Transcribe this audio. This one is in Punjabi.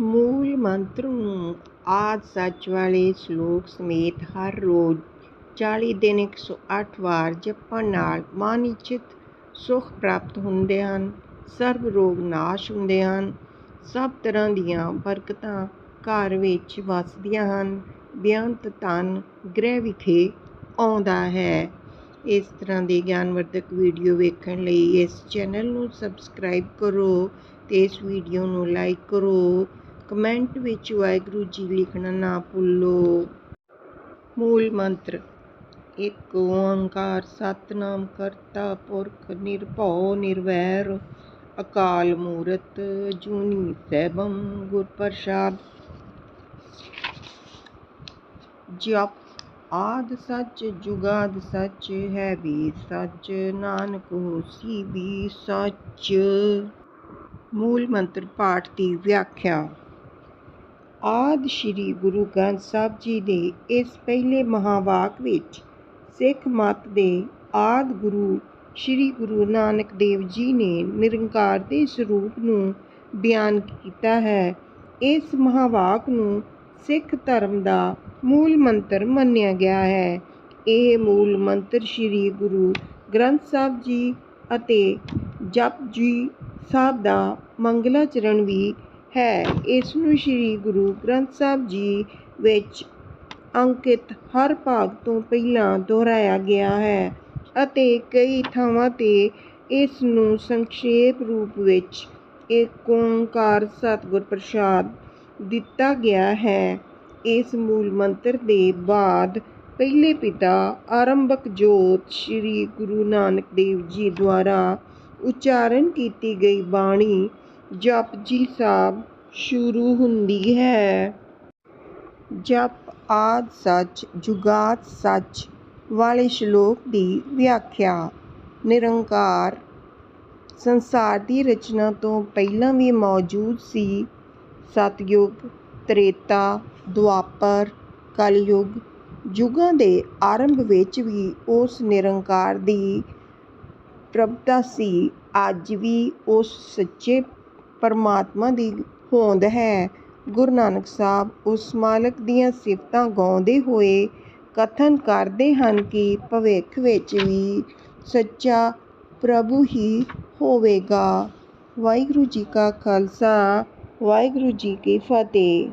ਮੂਲ ਮੰਤਰ ਨੂੰ ਆਦਿ ਸੱਚ ਵਾਲੇ ਸ਼ਲੋਕ ਸਮੇਤ ਹਰ ਰੋਜ਼ ਚਾਲੀ ਦਿਨ ਇੱਕ ਸੌ ਅੱਠ ਵਾਰ ਜਪਣ ਨਾਲ ਮਨਇੱਛਤ ਸੁੱਖ ਪ੍ਰਾਪਤ ਹੁੰਦੇ ਹਨ, ਸਰਬ ਰੋਗ ਨਾਸ਼ ਹੁੰਦੇ ਹਨ, ਸਭ ਤਰ੍ਹਾਂ ਦੀਆਂ ਬਰਕਤਾਂ ਘਰ ਵਿੱਚ ਵਸਦੀਆਂ ਹਨ, ਬੇਅੰਤ ਧਨ ਗ੍ਰਹਿ ਵਿਖੇ ਆਉਂਦਾ ਹੈ। ਇਸ ਤਰ੍ਹਾਂ ਦੇ ਗਿਆਨਵਰਧਕ ਵੀਡੀਓ ਵੇਖਣ ਲਈ ਇਸ ਚੈਨਲ ਨੂੰ ਸਬਸਕ੍ਰਾਈਬ ਕਰੋ ਤੇ ਇਸ ਵੀਡੀਓ ਨੂੰ ਲਾਈਕ ਕਰੋ। ਕਮੈਂਟ ਵਿੱਚ ਵਾਹਿਗੁਰੂ ਜੀ ਲਿਖਣਾ ਨਾ ਭੁੱਲੋ। ਮੂਲ ਮੰਤਰ, ਇੱਕ ਓੰਕਾਰ ਸਤਨਾਮ ਕਰਤਾ ਪੁਰਖ ਨਿਰਭਉ ਨਿਰਵੈਰ, ਅਕਾਲ ਮੂਰਤ ਜੂਨੀ ਸੈਭੰ ਗੁਰ ਪ੍ਰਸਾਦ। ਜਪ ਆਦ ਸੱਚ ਜੁਗਾਦ ਸੱਚ, ਹੈ ਵੀ ਸੱਚ, ਨਾਨਕ ਹੋਸੀ ਵੀ ਸੱਚ। ਮੂਲ ਮੰਤਰ ਪਾਠ ਦੀ ਵਿਆਖਿਆ। ਆਦਿ ਸ਼੍ਰੀ ਗੁਰੂ ਗ੍ਰੰਥ ਸਾਹਿਬ ਜੀ ਦੇ ਇਸ ਪਹਿਲੇ ਮਹਾਵਾਕ ਵਿੱਚ ਸਿੱਖ ਮਤ ਦੇ ਆਦਿ ਗੁਰੂ ਸ਼੍ਰੀ ਗੁਰੂ ਨਾਨਕ ਦੇਵ ਜੀ ਨੇ ਨਿਰੰਕਾਰ ਦੇ ਸਰੂਪ ਨੂੰ ਬਿਆਨ ਕੀਤਾ ਹੈ। ਇਸ ਮਹਾਵਾਕ ਨੂੰ ਸਿੱਖ ਧਰਮ ਦਾ ਮੂਲ ਮੰਤਰ ਮੰਨਿਆ ਗਿਆ ਹੈ। ਇਹ ਮੂਲ ਮੰਤਰ ਸ਼੍ਰੀ ਗੁਰੂ ਗ੍ਰੰਥ ਸਾਹਿਬ ਜੀ ਅਤੇ ਜਪਜੀ ਸਾਹਿਬ ਦਾ ਮੰਗਲਾਚਰਨ ਵੀ ਹੈ। ਇਸ ਨੂੰ ਸ਼੍ਰੀ ਗੁਰੂ ਗ੍ਰੰਥ ਸਾਹਿਬ ਜੀ ਵਿੱਚ ਅੰਕਿਤ ਹਰ ਭਾਗ ਤੋਂ ਪਹਿਲਾਂ ਦੁਹਰਾਇਆ ਗਿਆ ਹੈ ਅਤੇ ਕਈ ਥਾਵਾਂ ਤੇ ਇਸ ਨੂੰ ਸੰਖੇਪ ਰੂਪ ਵਿੱਚ ਏਕ ਓੰਕਾਰ ਸਤਿਗੁਰ ਪ੍ਰਸਾਦ ਦਿੱਤਾ ਗਿਆ ਹੈ। ਇਸ ਮੂਲ ਮੰਤਰ ਦੇ ਬਾਅਦ ਪਹਿਲੇ ਪਿਤਾ ਆਰੰਭਕ ਜੋਤ ਸ਼੍ਰੀ ਗੁਰੂ ਨਾਨਕ ਦੇਵ ਜੀ ਦੁਆਰਾ ਉਚਾਰਨ ਕੀਤੀ ਗਈ ਬਾਣੀ ਜਪਜੀ ਸਾਹਿਬ ਸ਼ੁਰੂ ਹੁੰਦੀ ਹੈ। ਜਪ ਆਦਿ ਸੱਚ, ਜੁਗਾਦ ਸੱਚ ਵਾਲੇ ਸ਼ਲੋਕ ਦੀ ਵਿਆਖਿਆ। ਨਿਰੰਕਾਰ ਸੰਸਾਰ ਦੀ ਰਚਨਾ ਤੋਂ ਪਹਿਲਾਂ ਵੀ ਮੌਜੂਦ ਸੀ। ਸਤਯੁਗ, ਤ੍ਰੇਤਾ, ਦੁਆਪਰ, ਕਲਯੁਗ ਯੁੱਗਾਂ ਦੇ ਆਰੰਭ ਵਿੱਚ ਵੀ ਉਸ ਨਿਰੰਕਾਰ ਦੀ ਪ੍ਰਭਤਾ ਸੀ। ਅੱਜ ਵੀ ਉਸ ਸੱਚੇ ਪਰਮਾਤਮਾ ਦੀ ਹੋਂਦ ਹੈ। ਗੁਰੂ ਨਾਨਕ ਸਾਹਿਬ ਉਸ ਮਾਲਕ ਦੀਆਂ ਸਿਫਤਾਂ ਗਾਉਂਦੇ ਹੋਏ ਕਥਨ ਕਰਦੇ ਹਨ ਕਿ ਭਵਿੱਖ ਵਿੱਚ ਵੀ ਸੱਚਾ ਪ੍ਰਭੂ ਹੀ ਹੋਵੇਗਾ। ਵਾਹਿਗੁਰੂ ਜੀ ਕਾ ਖਾਲਸਾ, ਵਾਹਿਗੁਰੂ ਜੀ ਕੀ ਫਤਿਹ।